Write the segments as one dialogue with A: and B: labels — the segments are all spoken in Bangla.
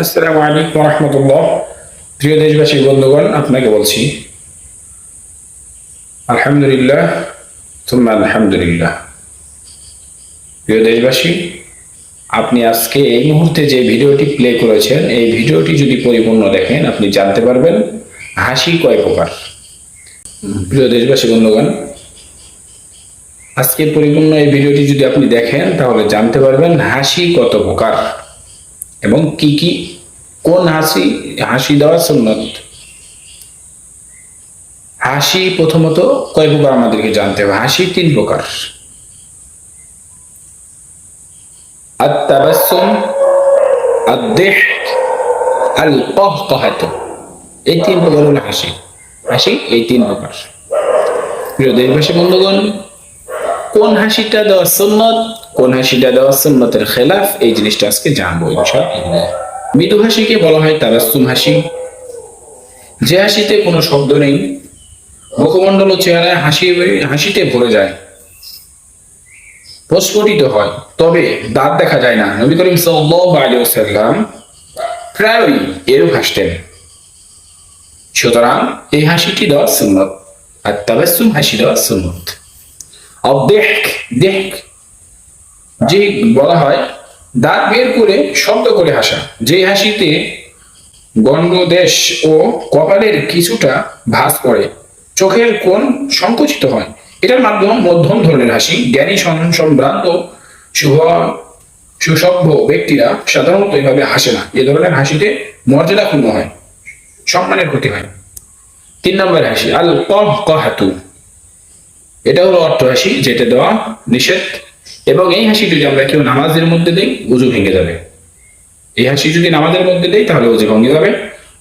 A: আসসালামু আলাইকুম রহমতুল্লাহ। প্রিয় দেশবাসী, বন্ধুগণ, আপনাকে বলছি, আলহামদুলিল্লাহ তুম্মা আলহামদুলিল্লাহ। প্রিয় দেশবাসী, আপনি আজকে এই মুহূর্তে যে ভিডিওটি প্লে করেছেন, এই ভিডিওটি যদি পরিপূর্ণ দেখেন, আপনি জানতে পারবেন হাসি কয় প্রকার। প্রিয় দেশবাসী, বন্ধুগণ, আজকে পরিপূর্ণ এই ভিডিওটি যদি আপনি দেখেন, তাহলে জানতে পারবেন হাসি কত প্রকার। এবং কি কি, কোন হাসি হাসি দেওয়া সুন্নত? হাসি প্রথমত কয় প্রকার আমাদেরকে জানতে হবে? হাসি তিন প্রকার। এই তিন প্রকার হলো হাসি। হাসি এই তিন প্রকার। প্রিয় দেশবাসী, বন্ধুগণ, কোন হাসিটা দেওয়া সুন্নত? কোন হাসিটা দেওয়া সুন্নতের খেলাফ, এই জিনিসটা আজকে জানব মৃদু হাসিকে বলা হয় তাবাসসুম হাসি। যে হাসিতে কোনো শব্দ নেই, মুখমণ্ডল ও চেহারায় হাসি, হাসিতে ভরে যায়। প্রস্ফুটিত হয়, তবে দাঁত দেখা যায় না। নবী করিম ওয়াসাল্লাম প্রায়ই এরূপ হাসতেন। সুতরাং এই হাসিটি দেওয়া সুন্নত, আর তাবাসসুম হাসি দেওয়া সুন্নত। অদেহ দেহ যে বলা হয়, দাঁত বের করে শব্দ করে হাসা। যে হাসিতে গণ্ডদেশ ও কপালের কিছুটা ভাঁজ পড়ে, চোখের কোণ সংকুচিত হয়। এটার মাধ্যম মধ্যম ধরনের হাসি। জ্ঞানী সম্ভ্রান্ত, শুভ, সুসভ্য ব্যক্তিরা সাধারণত এভাবে হাসে না। এ ধরনের হাসিতে মর্যাদা ক্ষুণ্ণ হয়, সম্মানের ক্ষতি হয়। তিন নম্বর হাসি আল কহ কহাতু এটা হলো অর্থ হাসি, যেটা দেওয়া নিষেধ। এবং এই হাসি যদি আমরা কেউ নামাজের মধ্যে দেই, উজু ভেঙে যাবে। এই হাসি যদি নামাজের মধ্যে দেই, তাহলে উজু ভেঙে যাবে।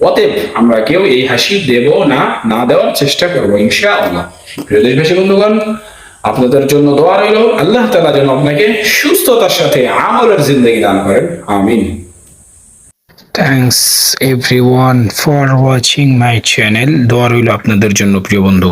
A: অতএব আমরা কেউ এই হাসি দেব না না দেওয়ার চেষ্টা করব, ইনশাআল্লাহ। প্রিয় দেশবাসী, বন্ধুগণ, আপনাদের জন্য দোয়া রইল। আল্লাহ তালা যেন আপনাকে সুস্থতার সাথে আমলের জিন্দগি দান করেন। আমিন।
B: Thanks, everyone, for watching my channel দোয়া রইল আপনাদের জন্য, প্রিয় বন্ধু